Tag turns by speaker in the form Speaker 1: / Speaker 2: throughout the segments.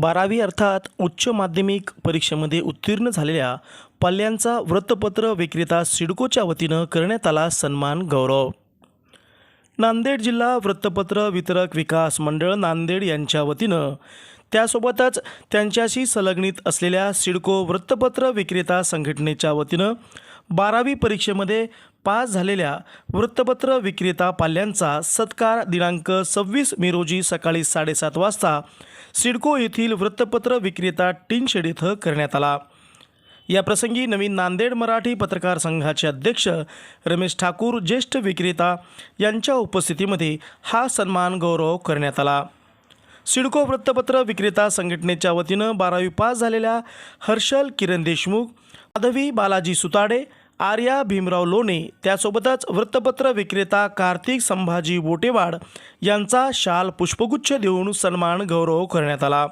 Speaker 1: बारावी अर्थात उच्च माध्यमिक परीक्षेमध्ये उत्तीर्ण झालेल्या पाल्यांचा वृत्तपत्र विक्रेता सिडकोच्या वतीनं करण्यात आला सन्मान गौरव. नांदेड जिल्हा वृत्तपत्र वितरक विकास मंडळ नांदेड यांच्या वतीनं त्यासोबतच त्यांच्याशी संलग्नित असलेल्या सिडको वृत्तपत्र विक्रेता संघटनेच्या वतीनं बारावी परीक्षेमध्ये पास झालेल्या वृत्तपत्र विक्रेता पाल्यांचा सत्कार दिनांक सव्वीस मे रोजी सकाळी साडेसात वाजता सिडको येथील वृत्तपत्र विक्रेता टिनशेड इथं करण्यात आला. या प्रसंगी नवीन नांदेड मराठी पत्रकार संघाचे अध्यक्ष रमेश ठाकूर ज्येष्ठ विक्रेता यांच्या उपस्थितीमध्ये हा सन्मान गौरव करण्यात आला. सिडको वृत्तपत्र विक्रेता संघटनेच्या वतीनं बारावी पास झालेल्या हर्षल किरण देशमुख माधवी बालाजी सुताडे आर्या भीमराव लोणे त्यासोबतच वृत्तपत्र विक्रेता कार्तिक संभाजी बोटेवाड यांचा शाल पुष्पगुच्छ देऊन सन्मान गौरव करण्यात आला.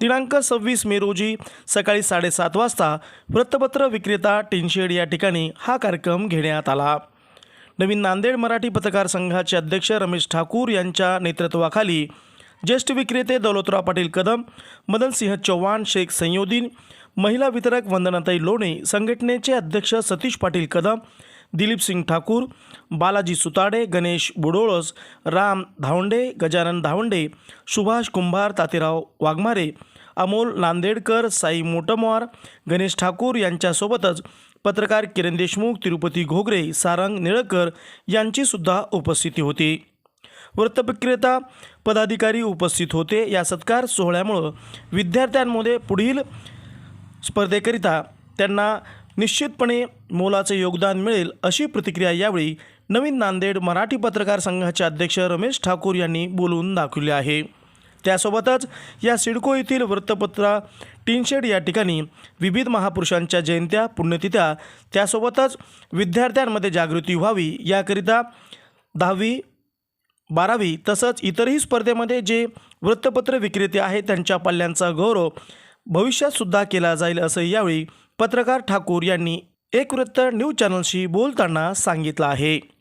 Speaker 1: दिनांक सव्वीस मे रोजी सकाळी साडेसात वाजता वृत्तपत्र विक्रेता टिनशेड या ठिकाणी हा कार्यक्रम घेण्यात आला. नवीन नांदेड मराठी पत्रकार संघाचे अध्यक्ष रमेश ठाकूर यांच्या नेतृत्वाखाली ज्येष्ठ विक्रेते दौलतराव पाटील कदम मदनसिंह चव्हाण शेख संयोदीन महिला वितरक वंदनाताई लोणे संघटनेचे अध्यक्ष सतीश पाटील कदम दिलीप सिंग ठाकूर बालाजी सुताडे गणेश बुडोळस राम धावंडे गजानन धावंडे सुभाष कुंभार तातेराव वाघमारे अमोल नांदेडकर साई मोटमवार गणेश ठाकूर यांच्यासोबतच पत्रकार किरण देशमुख तिरुपती घोगरे सारंग निळकर यांचीसुद्धा उपस्थिती होती. वृत्तविक्रेता पदाधिकारी उपस्थित होते. या सत्कार सोहळ्यामुळं विद्यार्थ्यांमध्ये पुढील स्पर्धेकरिता त्यांना निश्चितपणे मोलाचे योगदान मिळेल अशी प्रतिक्रिया यावेळी नवीन नांदेड मराठी पत्रकार संघाचे अध्यक्ष रमेश ठाकूर यांनी बोलून दाखवले आहे. त्यासोबतच या सिडको येथील वृत्तपत्र टीनशेड या ठिकाणी विविध महापुरुषांच्या जयंत्या पुण्यतिथ्या त्यासोबतच विद्यार्थ्यांमध्ये जागृती व्हावी याकरिता दहावी बारावी तसंच इतरही स्पर्धेमध्ये जे वृत्तपत्र विक्रेते आहेत त्यांच्या पल्ल्यांचा गौरव भविष्यातसुद्धा केला जाईल असं यावेळी पत्रकार ठाकूर यांनी एक वृत्त न्यूज चॅनलशी बोलताना सांगितलं आहे.